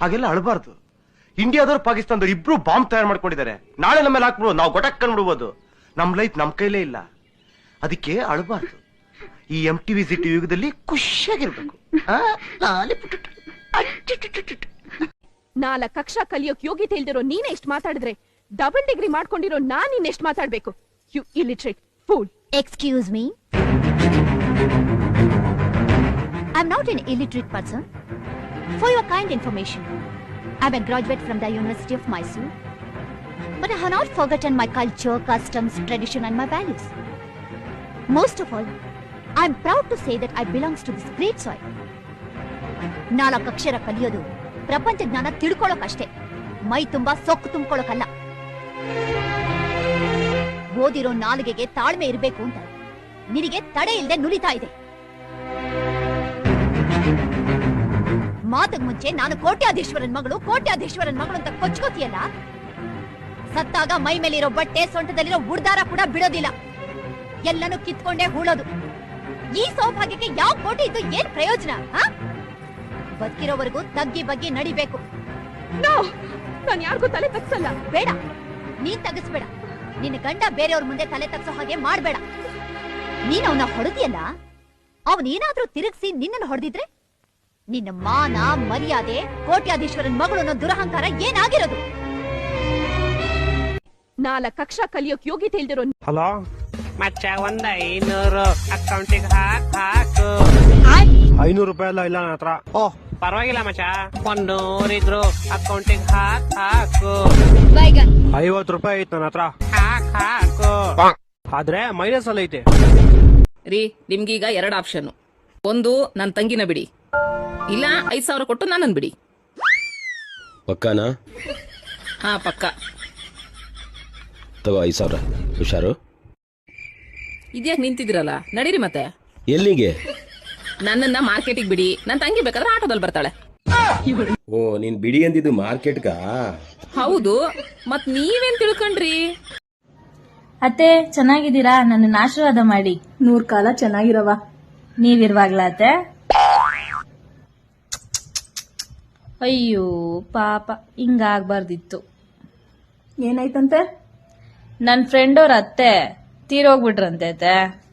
ಹಾಗೆಲ್ಲ ಅಳಬಾರ್ದು. ಇಂಡಿಯಾದವ್ರು ಪಾಕಿಸ್ತಾನದವ್ರು ಇಬ್ರು ಬಾಂಬ್ ತಯಾರು ಮಾಡ್ಕೊಂಡಿದ್ದಾರೆ. ನಾಳೆ ನಮ್ಮ ಮೇಲೆ ಹಾಕ್ಬಿಡು ನಾವು ಗೊಟಕ್ಕನ್ ಬಿಡ್ಬೋದು ನಮ್ ಲೈಫ್ ನಮ್ ಕೈಲೇ ಇಲ್ಲ. ಅದಕ್ಕೆ ಅಳಬಾರ್ದು. ಈ ಎಂ ಟಿವಿ ಸಿಟಿ ಯುಗದಲ್ಲಿ ಖುಷಿಯಾಗಿರ್ಬೇಕು. ನಾಲ್ಕು ಕಕ್ಷಾ ಕಲಿಯೋಕ್ ಯೋಗ್ಯತೆ ಇಲ್ದಿರೋ ನೀನೇ ಇಷ್ಟು ಮಾತಾಡಿದ್ರೆ ಡಬಲ್ ಡಿಗ್ರಿ ಮಾಡ್ಕೊಂಡಿರೋ ನಾನ್ ಇನ್ನೆಷ್ಟು ಮಾತಾಡ್ಬೇಕು. You illiterate fool. Me I am not in illiterate person. For your kind information, I'm a graduate from the University of Mysore. But I have not forgotten my culture, customs, tradition, and my values. Most of all, I'm proud to say that I belongs to this great soil. ನಾಲ್ಕು ಅಕ್ಷರ ಕಲಿಯೋದು ಪ್ರಪಂಚ ಜ್ಞಾನ ತಿಳ್ಕೊಳ್ಳೋಕಷ್ಟೇ ಮೈ ತುಂಬಾ ಸೊಕ್ಕು ತುಂಬ್ಕೊಳ್ಳೋಕಲ್ಲ ಓದಿರೋ ನಾಲಿಗೆಗೆ ತಾಳ್ಮೆ ಇರಬೇಕು ಅಂತ ನಿನಗೆ ತಡೆ ಇಲ್ಲದೆ ನುಲಿತಾ ಇದೆ ಮಾತಕ್ ಮುಂಚೆ ನಾನು ಕೋಟ್ಯಾಧೀಶ್ವರನ್ ಮಗಳು ಕೋಟ್ಯಾಧೀಶ್ವರನ್ ಮಗಳು ಅಂತ ಕೊಚ್ಕೋತಿಯಲ್ಲ? ಸತ್ತಾಗ ಮೈ ಮೇಲಿರೋ ಬಟ್ಟೆ ಸೊಂಟದಲ್ಲಿರೋ ಉಡ್ದಾರ ಕೂಡ ಬಿಡೋದಿಲ್ಲ. ಎಲ್ಲನೂ ಕಿತ್ಕೊಂಡೇ ಹೂಳೋದು. ಈ ಸೌಭಾಗ್ಯಕ್ಕೆ ಯಾವ ಕೋಟಿ ಇದ್ದು ಏನ್ ಪ್ರಯೋಜನ? ಬದುಕಿರೋವರೆಗೂ ತಗ್ಗಿ ಬಗ್ಗಿ ನಡಿಬೇಕು. ನೋ ನಾನ್ ಯಾರಿಗೂ ತಲೆ ತಗ್ಸಲ್ಲ. ಬೇಡ ನೀನ್ ತಗಸ್ಬೇಡ. ನಿನ್ನ ಗಂಡ ಬೇರೆಯವ್ರ ಮುಂದೆ ತಲೆ ತಗ್ಸೋ ಹಾಗೆ ಮಾಡ್ಬೇಡ. ನೀನ್ ಅವನ ಹೊಡೆದಿಯಲ್ಲ? ಅವನೇನಾದ್ರೂ ತಿರುಗಿಸಿ ನಿನ್ನನ್ನು ಹೊಡೆದಿದ್ರೆ ನಿನ್ನ ಮಾನ ಮರ್ಯಾದೆ ಕೋಟ್ಯಾಧೀಶ್ವರನ್ ಮಗಳು ಅನ್ನೋ ದುರಹಂಕಾರ ಏನಾಗಿರೋದು? ನಾಲ್ಕು ಕಕ್ಷಾ ಕಲಿಯೋಕ್ ಯೋಗ್ಯತೆ ಇಲ್ದಿರೋ ಹಲೋ? ಮಚ್ಚ ಒಂದ್ ಐನೂರು ಅಕೌಂಟಿಗೆ ಹಾಕ್ ಹಾಕು. ಐನೂರು ರೂಪಾಯಿ ಎಲ್ಲ ಇಲ್ಲ ನನ್ನ ಹತ್ರ. ಓ. ಪರವಾಗಿಲ್ಲ ಮಚ್ಚ. ಒಂದ್ ನೂರಿದ್ರು ಅಕೌಂಟಿಗೆ ಹಾಕ್ ಹಾಕು. ಐವತ್ ರೂಪಾಯಿ ಐತ್ ನನ್ನ ಹತ್ರ. ಹಾಕ್ ಹಾಕು. ಆದ್ರೆ ಮೈನಸ್ ಅಲ್ಲಿ ಐತೆ. ರೀ ನಿಮ್ಗೀಗ ಎರಡು ಆಪ್ಷನ್ ಒಂದು ನನ್ನ ತಂಗಿನ ಬಿಡಿ. ಇಲ್ಲ ಐದ್ ಸಾವಿರ ಕೊಟ್ಟು ನಾನು ಬಿಡಿ. ಪಕ್ಕಾನಾ? ಹಾ ಪಕ್ಕ. ತಗೋ ಐದು ಸಾವಿರ. ಹುಷಾರು? ಇದ್ಯಾಕ್ ನಿಂತಿದಿರಲ್ಲ? ನಡೀರಿ ಮತ್ತೆ. ಎಲ್ಲಿಗೆ? ನನ್ನನ್ನ ಮಾರ್ಕೆಟಿಗೆ ಬಿಡಿ. ನನ್ ತಂಗಿ ಬೇಕಾದ್ರೆ ಆಟೋದಲ್ಲಿ ಬರ್ತಾಳೆ. ಓ ನೀನ್ ಬಿಡಿ ಅಂದಿದ್ದು ಮಾರ್ಕೆಟ್ಗಾ? ಹೌದು ಮತ್ ನೀವೇನ್ ತಿಳ್ಕೊಂಡ್ರಿ? ಅತ್ತೆ ಚೆನ್ನಾಗಿದ್ದೀರಾ? ನನ್ನ ಆಶೀರ್ವಾದ ಮಾಡಿ. ನೂರ್ ಕಾಲ ಚೆನ್ನಾಗಿರವ ನೀವಿರುವಾಗ್ಲ ಅತ್ತೆ? ಅಯ್ಯೋ ಪಾಪ ಹಿಂಗಾಗ್ಬಾರ್ದಿತ್ತು. ಏನಾಯ್ತಂತೆ? ನನ್ನ ಫ್ರೆಂಡ್ ಅವ್ರ ಅತ್ತೆ ತೀರೋಗ್ಬಿಟ್ರಂತೆ ಅತ್ತೆ.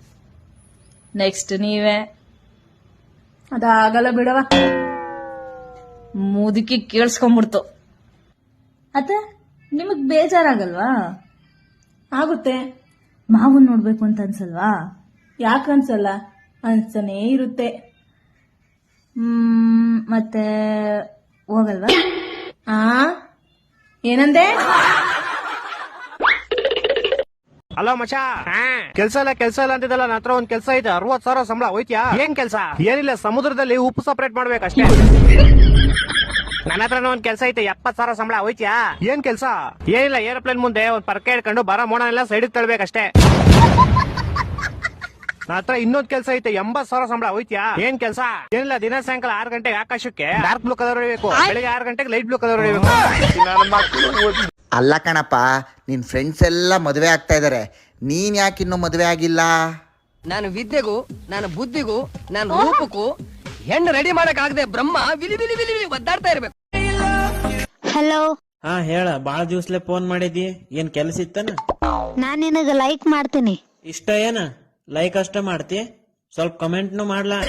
ನೆಕ್ಸ್ಟ್ ನೀವೇ. ಅದಾಗಲ್ಲ ಬಿಡವ ಮುದುಕಿ ಕೇಳಿಸ್ಕೊಂಬಿಡ್ತು. ಅತ್ತೆ ನಿಮಗ್ ಬೇಜಾರಾಗಲ್ವಾ? ಆಗುತ್ತೆ. ಮಾವನ್ ನೋಡ್ಬೇಕು ಅಂತ ಅನ್ಸಲ್ವಾ? ಯಾಕನ್ಸಲ್ಲ ಅನ್ಸನೇ ಇರುತ್ತೆ. ಮತ್ತೆ ಹೋಗಲ್ವಾ? ಆ? ಏನಂದೆ? ಅಲ್ಲ ಮಚ ಕೆಲ್ಸ ಇಲ್ಲ ಕೆಲ್ಸ ಇಲ್ಲ ಅಂತಿದ್ದಲ್ಲ ನನ್ನ ಹತ್ರ ಒಂದ್ ಕೆಲ್ಸ ಐತೆ ಅರವತ್ ಸಾವಿರ ಸಂಬಳ ಹೋಯ್ತ್ಯಾ? ಏನ್ ಕೆಲ್ಸ? ಏನಿಲ್ಲ ಸಮುದ್ರದಲ್ಲಿ ಉಪ್ಪು ಸಪರೇಟ್ ಮಾಡ್ಬೇಕಷ್ಟೇ ನನ್ನ ಹತ್ರ ಒಂದ್ ಕೆಲ್ಸ ಐತೆ ಎಪ್ಪತ್ ಸಾವಿರ ಸಂಬಳ ಹೋಯ್ತ್ಯಾ? ಏನ್ ಕೆಲ್ಸ? ಏನಿಲ್ಲ ಏರೋಪ್ಲೇನ್ ಮುಂದೆ ಒಂದ್ ಪರ್ಕೆ ಹಿಡ್ಕೊಂಡು ಬರ ಎಲ್ಲ ಸೈಡ್ ತಳ್ಬೇಕಷ್ಟೇ. ನನ್ನ ಹತ್ರ ಇನ್ನೊಂದ್ ಕೆಲ್ಸ ಐತೆ ಎಂಬತ್ ಸಾವಿರ ಸಂಬಳ ಹೋಯ್ತ್ಯಾ? ಏನ್ ಕೆಲ್ಸ? ಏನಿಲ್ಲ ದಿನ ಸಾಯಂಕಾಲ ಆರ್ ಗಂಟೆಗೆ ಆಕಾಶಕ್ಕೆ ಡಾರ್ಕ್ ಬ್ಲೂ ಕಲರ್ ಹೊಡಿಬೇಕು. ಬೆಳಿಗ್ಗೆ ಆರ್ ಗಂಟೆಗೆ ಲೈಟ್ ಬ್ಲೂ ಕಲರ್ ಹೊಡಿಬೇಕು. ಅಲ್ಲ ಕಣಪ್ಪ ನಿನ್ ಫ್ರೆಂಡ್ಸ್ ಎಲ್ಲ ಮದುವೆ ಆಗ್ತಾ ಇದಾರೆ. ನೀನ್ ಯಾಕೆ ಇನ್ನೂ ಮದುವೆ ಆಗಿಲ್ಲ? ನಾನು ವಿದ್ಯೆಗೂ ನಾನು ಬುದ್ಧಿಗೂ ನಾನು ರೂಪಕ್ಕೂ ಹೆಣ್ಣು ರೆಡಿ ಮಾಡಕ್ ಆಗದೆ ಬ್ರಹ್ಮ ವಿಲಿ ವಿಲಿ ವಿಲಿ ವಿಲಿ ಒದ್ದಾಡ್ತಾ ಇರ್ಬೇಕು. ಹಲೋ ಹಾ ಹೇಳ ಬಾಳ ದಿವ್ಸಲೆ ಫೋನ್ ಮಾಡಿದಿ? ಏನ್ ಕೆಲಸ ಇತ್ತನ? ನಾನ್ ನಿನಗ ಲೈಕ್ ಮಾಡ್ತೀನಿ. ಇಷ್ಟ ಏನ? ಲೈಕ್ ಅಷ್ಟ ಮಾಡ್ತಿ. ಸ್ವಲ್ಪ ಕಮೆಂಟ್ನು ಮಾಡ್ಲಾ.